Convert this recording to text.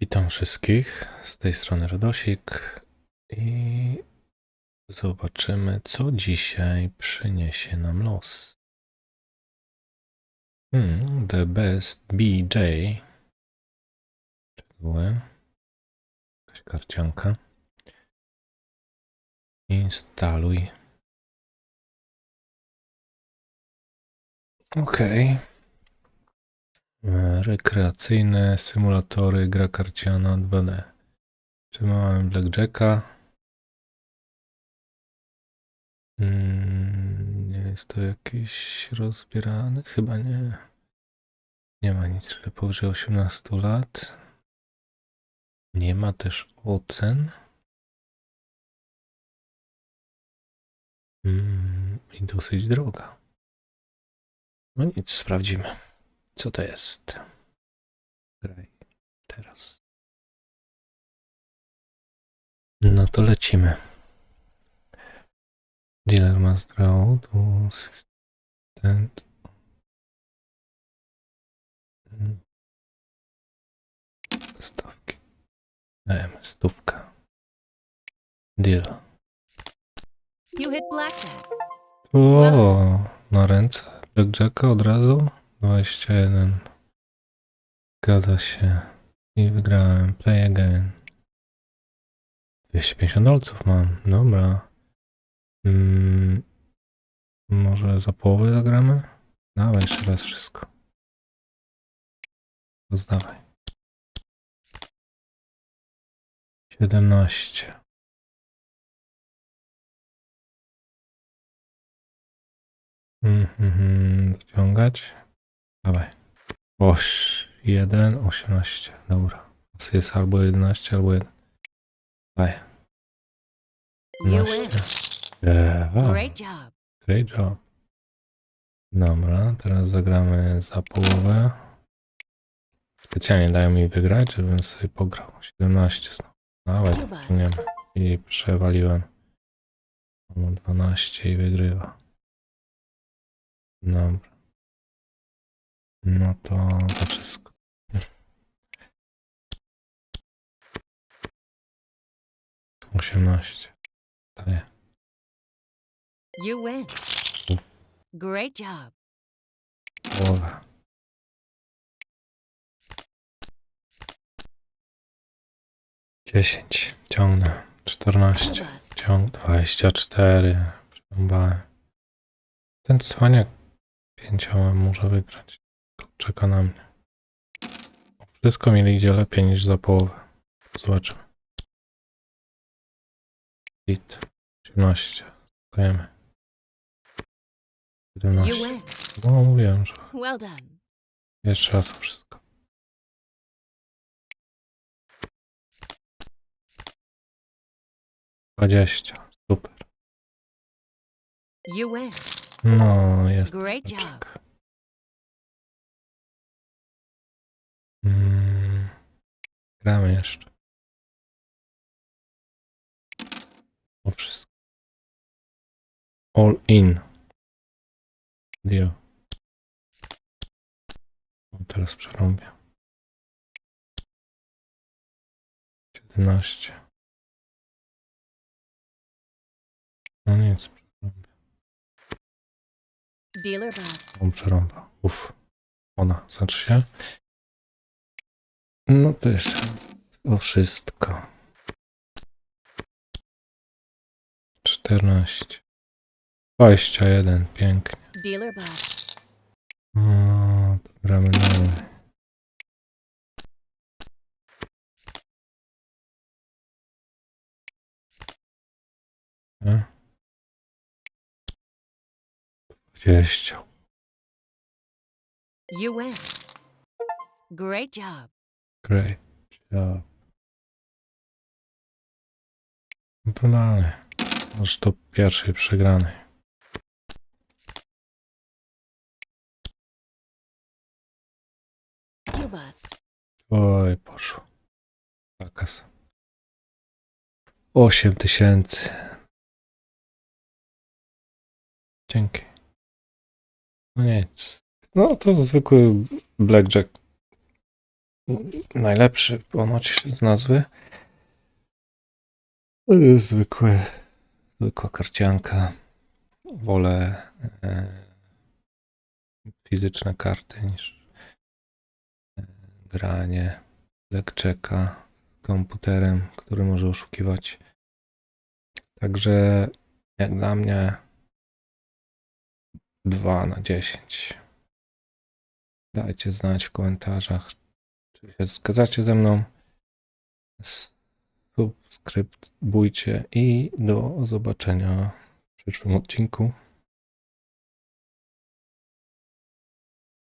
Witam wszystkich. Z tej strony Radosik i zobaczymy, co dzisiaj przyniesie nam los. Hmm, the best BJ. Szczegóły. Jakaś karcianka. Instaluj. Okej. E, Rekreacyjne symulatory, gra karciana 2D. Czy mamy Blackjacka? Mm, nie jest to jakiś rozbierany? Chyba nie. Nie ma nic, że powyżej 18 lat. Nie ma też ocen. Mm, I dosyć droga. No nic, sprawdzimy. Co to jest? Graj teraz. No to lecimy. Dealer must draw to assistant. Stawki. Dajemy stówkę. Deal. You hit blackjack. O, na ręce Blackjacka od razu? 21. Zgadza się. I wygrałem. Play again. 250 dolców mam. Dobra. Mm, może za połowę zagramy? Dawaj jeszcze raz wszystko. Zdawaj. 17. Mhm, dociągać. Dawaj. Oś, 1, 18. Dobra. Jest albo 11, albo 1. Dawaj. You win. 11. Yeah. Great job. Great job. Dobra, teraz zagramy za połowę. Specjalnie dają mi wygrać, żebym sobie pograł. 17 znowu. Dawaj, nie I przewaliłem. Mam 12 i wygrywa. Dobra. No to to wszystko. Osiemnaście. Daję. You win. Great job. Połowę. Dziesięć. Ciągnę. Czternaście. Ciąg 24. Przerąbałem. Ten cwaniak pięcioma może wygrać. Czeka na mnie. Wszystko mi idzie lepiej niż za połowę. Zobaczymy. Hit. 18. Stajemy. You 17. win. No mówiłem, że jeszcze raz wszystko. Dwadzieścia. Super. No, jest. Great job. Czek. Mm, gramy jeszcze. O wszystko. All in. Deal. O, teraz przerąbię. 17. No nic, przerąbię. Dealer bust. On przerąba. Uff. Ona, znaczy się. No to jeszcze o wszystko. 14. 21, pięknie. Dealer. O, to gramy dalej. E? 20. You win. Great job. Great job. No to dalej. Może to pierwszej przegranej. Oj, poszło. Zakaz. 8 tysięcy. Dzięki. No nic. No to zwykły blackjack. Najlepszy ponoć z nazwy. Zwykły, zwykła karcianka. Wolę e, fizyczne karty niż e, granie lekczeka z komputerem, który może oszukiwać. Także jak dla mnie 2 na 10. Dajcie znać w komentarzach, czy się zgadzacie ze mną. Subskrybujcie i do zobaczenia w przyszłym odcinku.